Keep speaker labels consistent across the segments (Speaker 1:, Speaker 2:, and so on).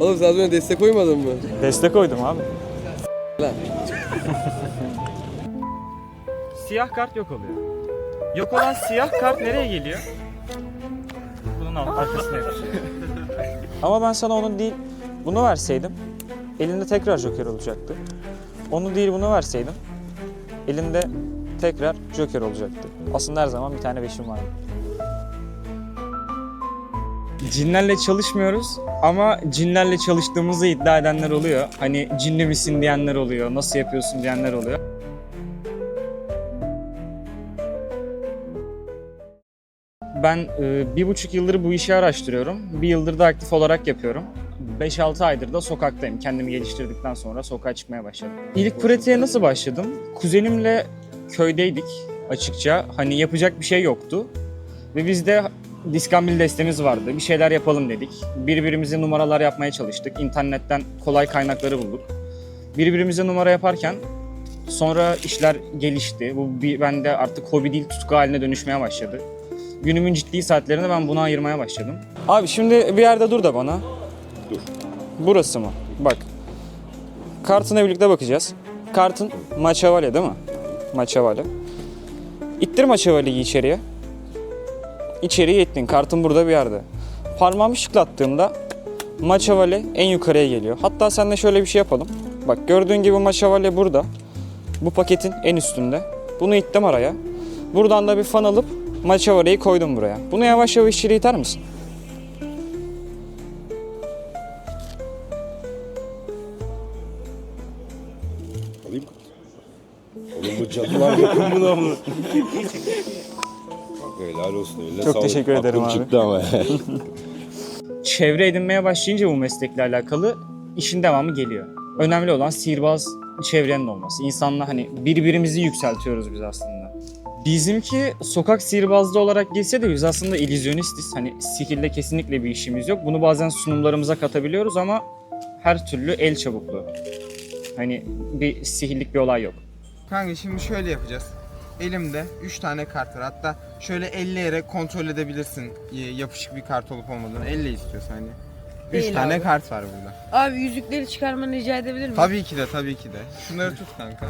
Speaker 1: Oğlum sen az önce destek koymadın mı?
Speaker 2: Destek koydum abi.
Speaker 1: Lan.
Speaker 2: Siyah kart yok oluyor. Yok olan siyah kart nereye geliyor? Bunun alt- arkasına yapışıyor. Ama ben sana onun değil, bunu verseydim elinde tekrar joker olacaktı. Onu değil bunu verseydim elinde tekrar joker olacaktı. Aslında her zaman bir tane beşim vardı. Cinlerle çalışmıyoruz ama cinlerle çalıştığımızı iddia edenler oluyor. Hani cinli misin diyenler oluyor, nasıl yapıyorsun diyenler oluyor. Ben e, bir buçuk yıldır bu işi araştırıyorum. Bir yıldır da aktif olarak yapıyorum. 5-6 aydır da sokaktayım. Kendimi geliştirdikten sonra sokağa çıkmaya başladım. İlk pratiğe nasıl başladım? Kuzenimle köydeydik açıkça. Hani yapacak bir şey yoktu. Ve bizde diskambil destemiz vardı. Bir şeyler yapalım dedik. Birbirimize numaralar yapmaya çalıştık. İnternetten kolay kaynakları bulduk. Birbirimize numara yaparken sonra işler gelişti. Bu bir, bende artık hobi değil tutku haline dönüşmeye başladı. Günümün ciddi saatlerini ben buna ayırmaya başladım. Abi şimdi bir yerde dur da bana.
Speaker 3: Dur.
Speaker 2: Burası mı? Bak. Kartına birlikte bakacağız. Kartın Maçavale değil mi? Maçavale. İttir Maçavale'yi içeriye. İçeriye ittin. Kartın burada bir yerde. Parmağımı şıklattığımda Maçavale en yukarıya geliyor. Hatta seninle şöyle bir şey yapalım. Bak gördüğün gibi Maçavale burada. Bu paketin en üstünde. Bunu ittim araya. Buradan da bir fan alıp Maçavale'yi koydum buraya. Bunu yavaş yavaş içeri iter misin?
Speaker 3: Alayım? Oğlum bu cadılar bakın buna mı? Olsun eline
Speaker 2: Çok
Speaker 3: sağlık.
Speaker 2: teşekkür ederim
Speaker 3: Aklım
Speaker 2: abi.
Speaker 3: çıktı ama.
Speaker 2: çevre edinmeye başlayınca bu meslekle alakalı işin devamı geliyor. Önemli olan sihirbaz çevrenin olması. İnsanla hani birbirimizi yükseltiyoruz biz aslında. Bizimki sokak sihirbazlığı olarak girse de biz aslında illüzyonistiz. Hani sihirle kesinlikle bir işimiz yok. Bunu bazen sunumlarımıza katabiliyoruz ama her türlü el çabukluğu. Hani bir sihirlik bir olay yok.
Speaker 4: Kanka şimdi şöyle yapacağız. Elimde 3 tane kart var. Hatta şöyle elleyerek kontrol edebilirsin y- yapışık bir kart olup olmadığını. Elle istiyorsan hani. 3
Speaker 5: Değil
Speaker 4: tane
Speaker 5: abi.
Speaker 4: kart var burada.
Speaker 5: Abi yüzükleri çıkarmanı rica edebilir miyim?
Speaker 4: Tabii ki de tabii ki de. Şunları tut kanka.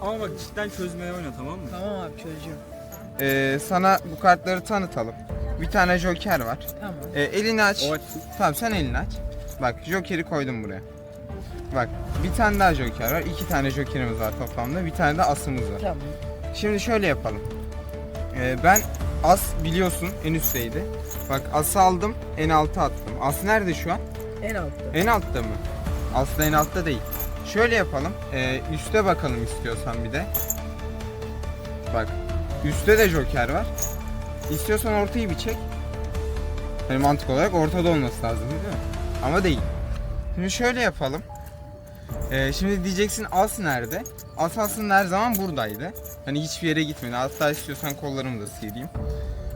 Speaker 2: Ama bak cidden çözmeye oyna tamam mı?
Speaker 5: Tamam abi çözeceğim.
Speaker 4: Ee, sana bu kartları tanıtalım. Bir tane joker var.
Speaker 5: Tamam.
Speaker 4: Ee, elini aç. Tamam sen elini aç. Bak jokeri koydum buraya. Bak bir tane daha joker var. iki tane jokerimiz var toplamda. Bir tane de asımız var.
Speaker 5: Tamam.
Speaker 4: Şimdi şöyle yapalım. Ee, ben as biliyorsun en üstteydi. Bak ası aldım en alta attım. As nerede şu an?
Speaker 5: En altta.
Speaker 4: En altta mı? Aslında en altta değil. Şöyle yapalım. Ee, üste bakalım istiyorsan bir de. Bak. Üstte de joker var. İstiyorsan ortayı bir çek. Hani mantık olarak ortada olması lazım değil mi? Ama değil. Şimdi şöyle yapalım. Ee, şimdi diyeceksin as nerede? As aslında her zaman buradaydı. Hani hiçbir yere gitmedi. Hatta istiyorsan kollarımı da sıyırayım.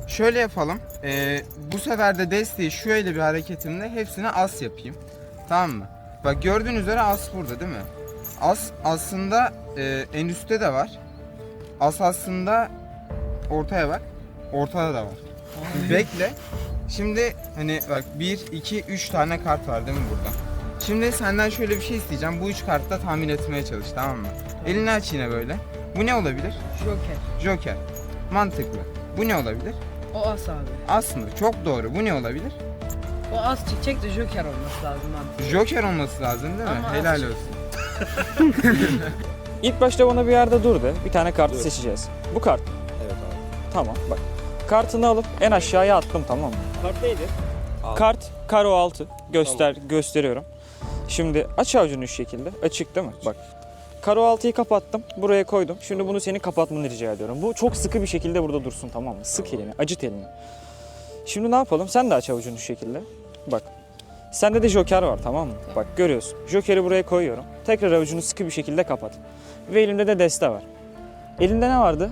Speaker 4: Şöyle yapalım. Ee, bu sefer de desteği şöyle bir hareketimle hepsine as yapayım. Tamam mı? Bak gördüğün üzere as burada değil mi? As aslında e, en üstte de var. As aslında ortaya bak. Ortada da var. Bekle. Şimdi hani bak 1, 2, 3 tane kart var değil mi burada? Şimdi senden şöyle bir şey isteyeceğim. Bu üç kartta tahmin etmeye çalış tamam mı? Elini aç yine böyle. Bu ne olabilir?
Speaker 5: Joker.
Speaker 4: Joker. Mantıklı. Bu ne olabilir?
Speaker 5: O as abi.
Speaker 4: Aslında çok doğru. Bu ne olabilir?
Speaker 5: O as çıkacak da Joker olması lazım abi.
Speaker 4: Joker olması lazım değil mi?
Speaker 5: Ama
Speaker 4: Helal
Speaker 5: az-
Speaker 4: olsun.
Speaker 2: İlk başta bana bir yerde dur de. Bir tane kartı seçeceğiz. Bu kart.
Speaker 3: evet abi.
Speaker 2: Tamam bak. Kartını alıp en aşağıya attım tamam mı? Kart neydi? Kart karo 6. Göster gösteriyorum. Şimdi aç avucunu şu şekilde. Açık değil mi? Bak. Karo 6'yı kapattım. Buraya koydum. Şimdi bunu senin kapatmanı rica ediyorum. Bu çok sıkı bir şekilde burada dursun tamam mı? Sık elini, acıt elini. Şimdi ne yapalım? Sen de aç avucunu şu şekilde. Bak. Sende de joker var tamam mı? Bak görüyorsun. Jokeri buraya koyuyorum. Tekrar avucunu sıkı bir şekilde kapat. Ve elimde de deste var. Elinde ne vardı?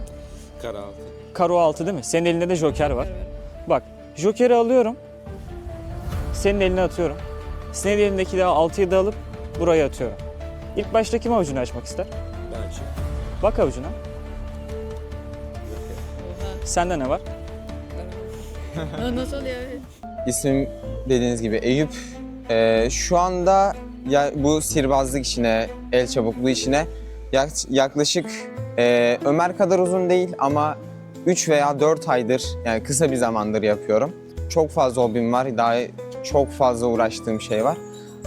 Speaker 3: Kara altı.
Speaker 2: Karo 6 değil mi? Senin elinde de joker var. Bak jokeri alıyorum. Senin eline atıyorum. Senin elindeki de 6'yı da alıp buraya atıyorum. İlk başta kim avucunu açmak ister?
Speaker 3: Ben açayım.
Speaker 2: Bak avucuna. Sende ne var?
Speaker 5: Nasıl oluyor?
Speaker 6: İsmim dediğiniz gibi Eyüp.
Speaker 4: Ee, şu anda ya bu sihirbazlık işine, el çabukluğu işine yak- yaklaşık e, Ömer kadar uzun değil ama 3 veya 4 aydır yani kısa bir zamandır yapıyorum. Çok fazla hobim var, daha çok fazla uğraştığım şey var.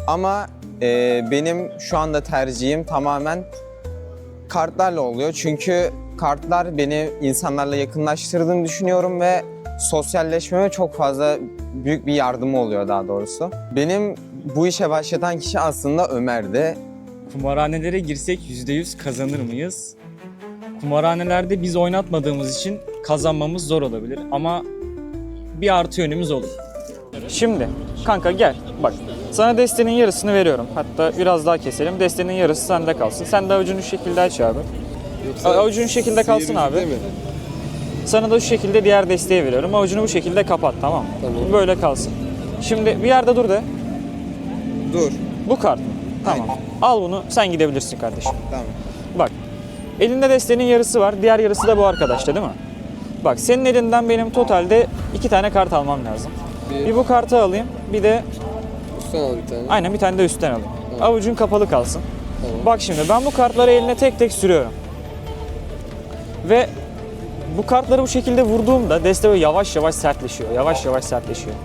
Speaker 4: Ama e, benim şu anda tercihim tamamen kartlarla oluyor. Çünkü kartlar beni insanlarla yakınlaştırdığını düşünüyorum ve sosyalleşmeme çok fazla büyük bir yardımı oluyor daha doğrusu. Benim bu işe başlatan kişi aslında Ömer'di.
Speaker 2: Kumarhanelere girsek %100 kazanır mıyız? Kumarhanelerde biz oynatmadığımız için kazanmamız zor olabilir ama bir artı yönümüz olur. Şimdi kanka gel bak sana destenin yarısını veriyorum. Hatta biraz daha keselim. Destenin yarısı sende kalsın. Sen de avucunu şu şekilde aç abi.
Speaker 1: Yoksa
Speaker 2: Avucun şekilde kalsın abi.
Speaker 1: mi?
Speaker 2: Sana da şu şekilde diğer desteği veriyorum. Avucunu bu şekilde kapat tamam mı?
Speaker 1: Tamam.
Speaker 2: Böyle kalsın. Şimdi bir yerde dur de.
Speaker 1: Dur.
Speaker 2: Bu kart. Tamam. Al bunu sen gidebilirsin kardeşim.
Speaker 4: Tamam.
Speaker 2: Bak. Elinde destenin yarısı var. Diğer yarısı da bu arkadaşta değil mi? Bak senin elinden benim totalde iki tane kart almam lazım.
Speaker 1: Bir,
Speaker 2: bu kartı alayım. Bir de
Speaker 1: üstten al bir tane.
Speaker 2: aynen bir tane de üstten alayım.
Speaker 1: Tamam.
Speaker 2: Avucun kapalı kalsın.
Speaker 1: Tamam.
Speaker 2: Bak şimdi ben bu kartları eline tek tek sürüyorum. Ve bu kartları bu şekilde vurduğumda deste böyle yavaş yavaş sertleşiyor. Yavaş yavaş sertleşiyor.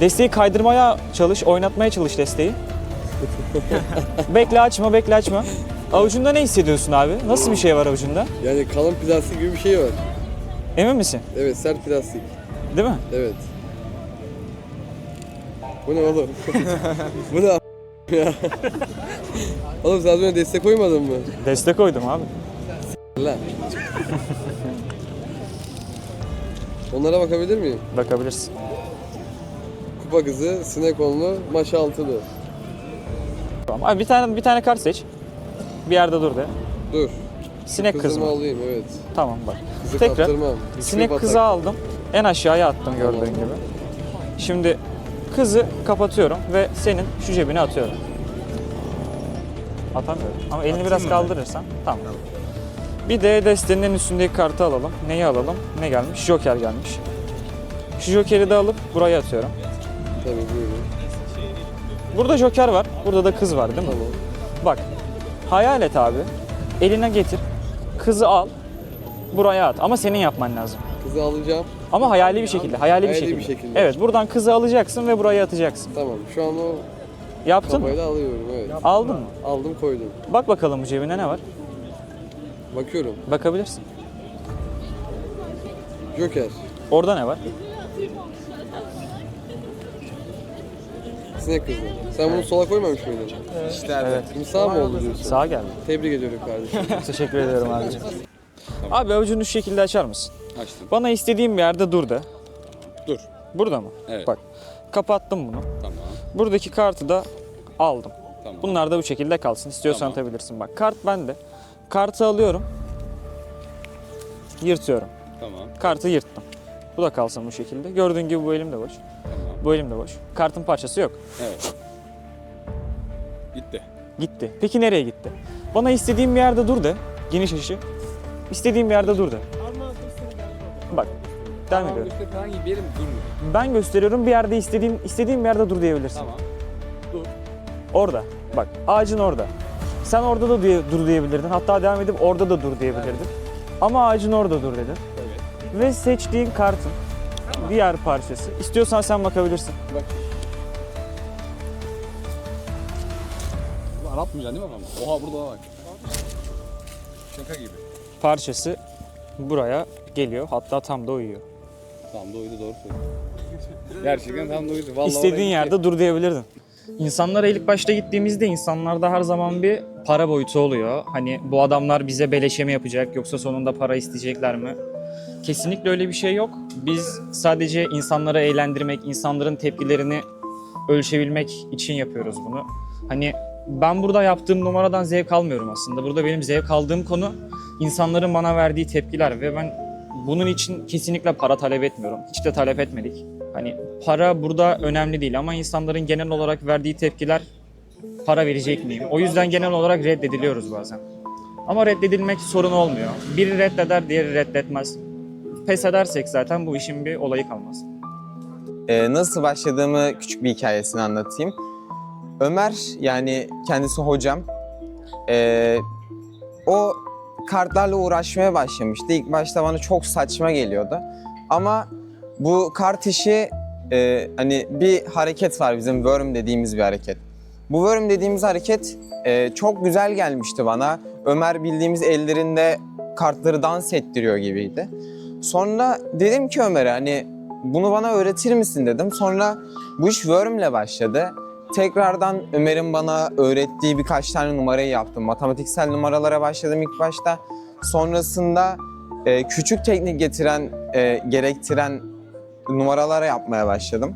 Speaker 2: Desteği kaydırmaya çalış, oynatmaya çalış desteği. bekle açma, bekle açma. Avucunda ne hissediyorsun abi? Nasıl bir şey var avucunda?
Speaker 1: Yani kalın plastik gibi bir şey var.
Speaker 2: Emin misin?
Speaker 1: Evet sert plastik.
Speaker 2: Değil mi?
Speaker 1: Evet. Bu ne oğlum? Bu ne a- ya? oğlum sen az önce destek koymadın mı?
Speaker 2: Destek koydum abi.
Speaker 1: Lan. Onlara bakabilir miyim?
Speaker 2: Bakabilirsin.
Speaker 1: Kupa kızı, sinek onlu, maşa altılı.
Speaker 2: Tamam. Abi bir tane bir tane kart seç. Bir yerde dur de.
Speaker 1: Dur.
Speaker 2: Sinek kız
Speaker 1: Kızımı
Speaker 2: mı?
Speaker 1: alayım evet.
Speaker 2: Tamam bak.
Speaker 1: Kızı
Speaker 2: Tekrar.
Speaker 1: kaptırmam.
Speaker 2: Sinek
Speaker 1: batak.
Speaker 2: kızı aldım. En aşağıya attım gördüğün gibi. Şimdi kızı kapatıyorum ve senin şu cebine atıyorum. Atamıyorum. Ama elini biraz kaldırırsan tamam. Bir de destenin en üstündeki kartı alalım. Neyi alalım? Ne gelmiş? Joker gelmiş. Şu Joker'i de alıp buraya atıyorum.
Speaker 1: Tabii buyurun.
Speaker 2: Burada Joker var. Burada da kız var değil mi?
Speaker 1: Tamam.
Speaker 2: Bak. Hayal et abi. Eline getir. Kızı al. Buraya at. Ama senin yapman lazım.
Speaker 1: Kızı alacağım.
Speaker 2: Ama hayali bir şekilde, hayali, bir,
Speaker 1: Hayali
Speaker 2: şekilde.
Speaker 1: bir şekilde.
Speaker 2: Evet, buradan kızı alacaksın ve buraya atacaksın.
Speaker 1: Tamam. Şu an o
Speaker 2: Yaptın mı?
Speaker 1: kafayla alıyorum evet.
Speaker 2: Aldın mı?
Speaker 1: Aldım koydum.
Speaker 2: Bak bakalım bu cebine ne var?
Speaker 1: Bakıyorum.
Speaker 2: Bakabilirsin.
Speaker 1: Joker.
Speaker 2: Orada ne var?
Speaker 1: Sinek kızı. Sen bunu sola koymamış mıydın?
Speaker 4: İşte
Speaker 2: Evet.
Speaker 1: Şimdi sağ mı oldu diyorsun?
Speaker 2: Sağa geldi.
Speaker 1: Tebrik ediyorum kardeşim.
Speaker 2: Teşekkür ediyorum abicim. Abi avucunu şu şekilde açar mısın?
Speaker 6: Açtım.
Speaker 2: Bana istediğim bir yerde dur de.
Speaker 6: Dur.
Speaker 2: Burada mı?
Speaker 6: Evet.
Speaker 2: Bak. Kapattım bunu.
Speaker 6: Tamam.
Speaker 2: Buradaki kartı da aldım.
Speaker 6: Tamam.
Speaker 2: Bunlar da bu şekilde kalsın. İstiyorsan
Speaker 6: Tamam.
Speaker 2: atabilirsin. Bak kart bende. Kartı alıyorum. Yırtıyorum.
Speaker 6: Tamam.
Speaker 2: Kartı yırttım. Bu da kalsın bu şekilde. Gördüğün gibi bu elim de boş.
Speaker 6: Tamam.
Speaker 2: Bu elim de boş. Kartın parçası yok.
Speaker 6: Evet. Gitti.
Speaker 2: Gitti. Peki nereye gitti? Bana istediğim bir yerde dur de. Geniş açı. İstediğim bir yerde dur de. Bak. Devam ediyorum.
Speaker 6: Hangi bir yerim durmuyor.
Speaker 2: Ben gösteriyorum bir yerde istediğim istediğim bir yerde dur diyebilirsin.
Speaker 6: Tamam.
Speaker 2: Orada. Bak ağacın orada. Sen orada da diye, dur diyebilirdin. Hatta devam edip orada da dur diyebilirdin. Ama ağacın orada dur dedin.
Speaker 6: Evet.
Speaker 2: Ve seçtiğin kartın diğer parçası. İstiyorsan sen bakabilirsin.
Speaker 6: Ulan atmayacaksın değil mi kafamı? Oha burada bak. Şaka gibi.
Speaker 2: Parçası buraya geliyor. Hatta tam da uyuyor.
Speaker 6: Tam da uydu doğru söylüyorsun. Gerçekten tam da uydu. Vallahi
Speaker 2: İstediğin yerde dur diyebilirdin. İnsanlara ilk başta gittiğimizde insanlarda her zaman bir para boyutu oluyor. Hani bu adamlar bize beleşe mi yapacak yoksa sonunda para isteyecekler mi? Kesinlikle öyle bir şey yok. Biz sadece insanları eğlendirmek, insanların tepkilerini ölçebilmek için yapıyoruz bunu. Hani ben burada yaptığım numaradan zevk almıyorum aslında. Burada benim zevk aldığım konu insanların bana verdiği tepkiler ve ben bunun için kesinlikle para talep etmiyorum. Hiç de talep etmedik. Hani para burada önemli değil ama insanların genel olarak verdiği tepkiler para verecek miyim? O yüzden genel olarak reddediliyoruz bazen. Ama reddedilmek sorun olmuyor. Biri reddeder, diğeri reddetmez. Pes edersek zaten bu işin bir olayı kalmaz.
Speaker 4: e, nasıl başladığımı küçük bir hikayesini anlatayım. Ömer yani kendisi hocam. e, o kartlarla uğraşmaya başlamıştı. İlk başta bana çok saçma geliyordu. Ama bu kart işi e, hani bir hareket var bizim worm dediğimiz bir hareket. Bu worm dediğimiz hareket e, çok güzel gelmişti bana. Ömer bildiğimiz ellerinde kartları dans ettiriyor gibiydi. Sonra dedim ki Ömer'e hani bunu bana öğretir misin dedim. Sonra bu iş Worm'le başladı. Tekrardan Ömer'in bana öğrettiği birkaç tane numarayı yaptım. Matematiksel numaralara başladım ilk başta. Sonrasında e, küçük teknik getiren, e, gerektiren numaralara yapmaya başladım.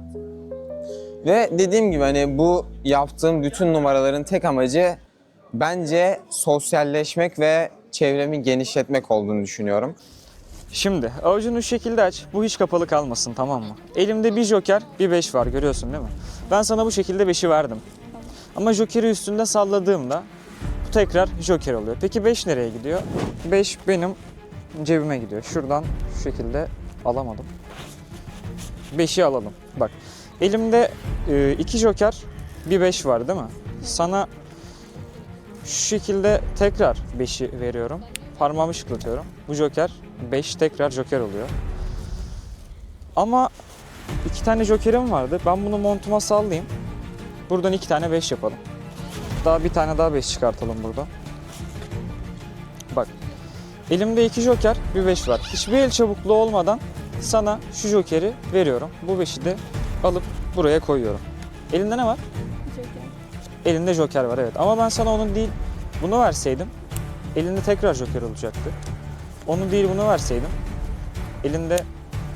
Speaker 4: Ve dediğim gibi hani bu yaptığım bütün numaraların tek amacı bence sosyalleşmek ve çevremi genişletmek olduğunu düşünüyorum.
Speaker 2: Şimdi avucunu şu şekilde aç. Bu hiç kapalı kalmasın tamam mı? Elimde bir joker, bir 5 var görüyorsun değil mi? Ben sana bu şekilde 5'i verdim. Ama jokeri üstünde salladığımda bu tekrar joker oluyor. Peki 5 nereye gidiyor? 5 benim cebime gidiyor. Şuradan şu şekilde alamadım. 5'i alalım. Bak elimde 2 joker, bir 5 var değil mi? Sana şu şekilde tekrar 5'i veriyorum. Parmağımı şıklatıyorum. Bu joker 5 tekrar joker oluyor. Ama iki tane jokerim vardı. Ben bunu montuma sallayayım. Buradan iki tane 5 yapalım. Daha bir tane daha 5 çıkartalım burada. Bak. Elimde iki joker, bir 5 var. Hiçbir el çabukluğu olmadan sana şu jokeri veriyorum. Bu 5'i de alıp buraya koyuyorum. Elinde ne var? Elinde joker var evet. Ama ben sana onun değil bunu verseydim elinde tekrar joker olacaktı. Onu değil bunu verseydim elinde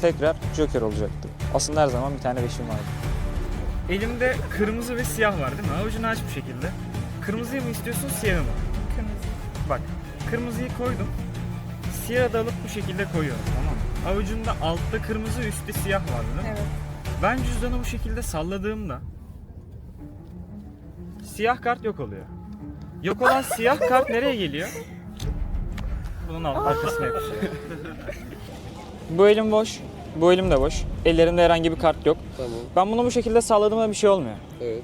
Speaker 2: tekrar joker olacaktı. Aslında her zaman bir tane beşim vardı. Elimde kırmızı ve siyah var değil mi? Avucunu aç bir şekilde. Kırmızıyı mı istiyorsun siyahı mı? Kırmızı. Bak kırmızıyı koydum. Siyahı da alıp bu şekilde koyuyorum tamam mı? Avucunda altta kırmızı üstte siyah vardı değil mi?
Speaker 7: Evet.
Speaker 2: Ben cüzdanı bu şekilde salladığımda siyah kart yok oluyor. Yok olan siyah kart nereye geliyor? Bunun alt- arkasına yapışıyor. bu elim boş, bu elim de boş. Ellerimde herhangi bir kart yok.
Speaker 1: Tamam.
Speaker 2: Ben bunu bu şekilde salladığımda bir şey olmuyor.
Speaker 1: Evet.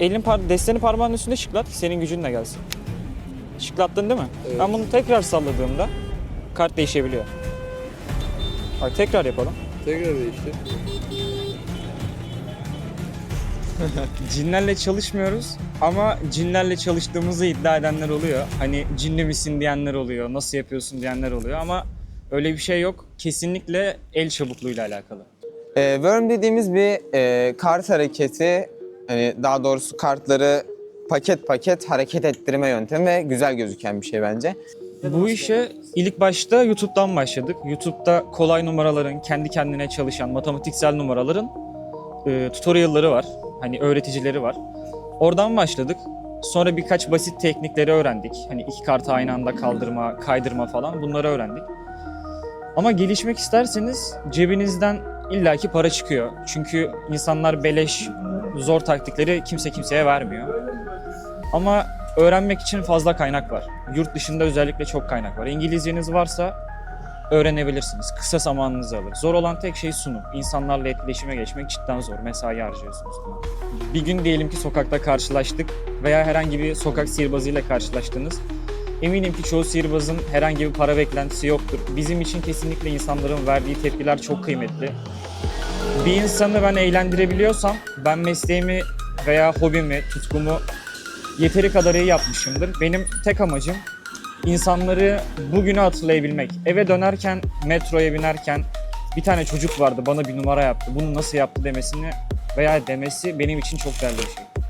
Speaker 2: Elin par desteni parmağının üstünde şıklat, senin gücünle gelsin. Şıklattın değil mi?
Speaker 1: Evet.
Speaker 2: Ben bunu tekrar salladığımda kart değişebiliyor. Bak tekrar yapalım.
Speaker 1: Tekrar değişti.
Speaker 2: Cinlerle çalışmıyoruz ama cinlerle çalıştığımızı iddia edenler oluyor. Hani cinli misin diyenler oluyor, nasıl yapıyorsun diyenler oluyor ama öyle bir şey yok. Kesinlikle el çabukluğuyla alakalı.
Speaker 4: Ee, Worm dediğimiz bir e, kart hareketi, hani daha doğrusu kartları paket paket hareket ettirme yöntemi ve güzel gözüken bir şey bence.
Speaker 2: Bu işe ilk başta YouTube'dan başladık. YouTube'da kolay numaraların, kendi kendine çalışan matematiksel numaraların e, tutorial'ları var. Hani öğreticileri var. Oradan başladık. Sonra birkaç basit teknikleri öğrendik. Hani iki kartı aynı anda kaldırma, kaydırma falan bunları öğrendik. Ama gelişmek isterseniz cebinizden illaki para çıkıyor. Çünkü insanlar beleş, zor taktikleri kimse kimseye vermiyor. Ama öğrenmek için fazla kaynak var. Yurt dışında özellikle çok kaynak var. İngilizceniz varsa öğrenebilirsiniz. Kısa zamanınızı alır. Zor olan tek şey sunum. İnsanlarla etkileşime geçmek cidden zor. Mesai harcıyorsunuz. Bir gün diyelim ki sokakta karşılaştık veya herhangi bir sokak sihirbazıyla karşılaştınız. Eminim ki çoğu sihirbazın herhangi bir para beklentisi yoktur. Bizim için kesinlikle insanların verdiği tepkiler çok kıymetli. Bir insanı ben eğlendirebiliyorsam ben mesleğimi veya hobimi, tutkumu yeteri kadar iyi yapmışımdır. Benim tek amacım insanları bugünü hatırlayabilmek. Eve dönerken, metroya binerken bir tane çocuk vardı bana bir numara yaptı. Bunu nasıl yaptı demesini veya demesi benim için çok değerli bir şey.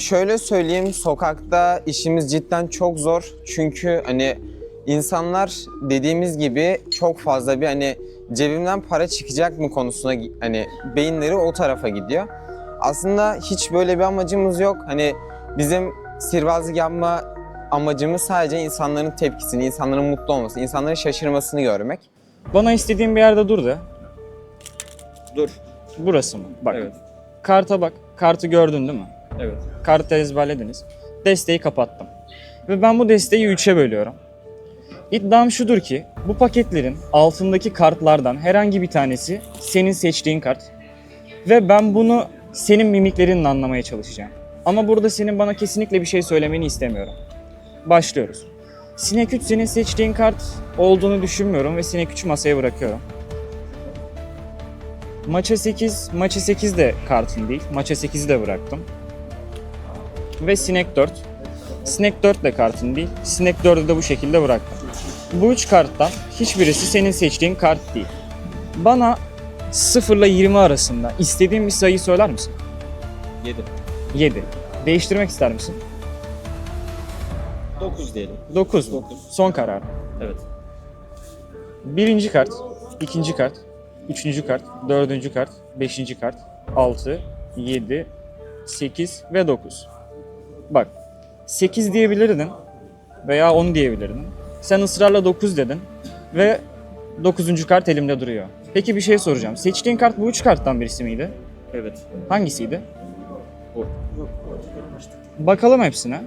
Speaker 4: Şöyle söyleyeyim, sokakta işimiz cidden çok zor. Çünkü hani insanlar dediğimiz gibi çok fazla bir hani cebimden para çıkacak mı konusuna hani beyinleri o tarafa gidiyor. Aslında hiç böyle bir amacımız yok. Hani bizim sihirbazlık yapma amacımız sadece insanların tepkisini, insanların mutlu olması, insanların şaşırmasını görmek.
Speaker 2: Bana istediğin bir yerde dur de.
Speaker 6: Dur.
Speaker 2: Burası mı? Bak.
Speaker 6: Evet.
Speaker 2: Karta bak. Kartı gördün değil mi?
Speaker 6: Evet.
Speaker 2: Kartı ezberlediniz. Desteği kapattım. Ve ben bu desteği 3'e bölüyorum. İddiam şudur ki bu paketlerin altındaki kartlardan herhangi bir tanesi senin seçtiğin kart. Ve ben bunu senin mimiklerinle anlamaya çalışacağım. Ama burada senin bana kesinlikle bir şey söylemeni istemiyorum. Başlıyoruz. Sinek 3 senin seçtiğin kart olduğunu düşünmüyorum ve Sinek 3'ü masaya bırakıyorum. Maça 8, maça 8 de kartın değil. Maça 8'i de bıraktım. Ve Sinek 4. Sinek 4 de kartın değil. Sinek 4'ü de bu şekilde bıraktım. Bu üç karttan hiçbirisi senin seçtiğin kart değil. Bana 0 ile 20 arasında istediğin bir sayıyı söyler misin?
Speaker 6: 7.
Speaker 2: 7. Değiştirmek ister misin?
Speaker 6: 9 diyelim.
Speaker 2: 9 mu? Son karar.
Speaker 6: Evet.
Speaker 2: Birinci kart, ikinci kart, üçüncü kart, dördüncü kart, beşinci kart, altı, yedi, sekiz ve dokuz. Bak, sekiz diyebilirdin veya on diyebilirdin. Sen ısrarla dokuz dedin ve dokuzuncu kart elimde duruyor. Peki bir şey soracağım. Seçtiğin kart bu üç karttan birisi miydi?
Speaker 6: Evet.
Speaker 2: Hangisiydi?
Speaker 6: Bu.
Speaker 2: Bakalım hepsine.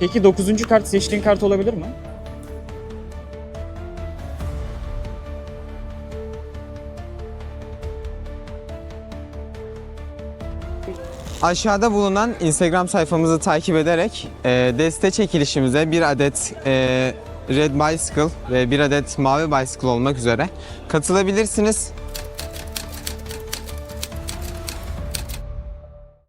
Speaker 2: Peki dokuzuncu kart seçtiğin kart olabilir mi?
Speaker 4: Aşağıda bulunan Instagram sayfamızı takip ederek e, deste çekilişimize bir adet e, Red Bicycle ve bir adet Mavi Bicycle olmak üzere katılabilirsiniz.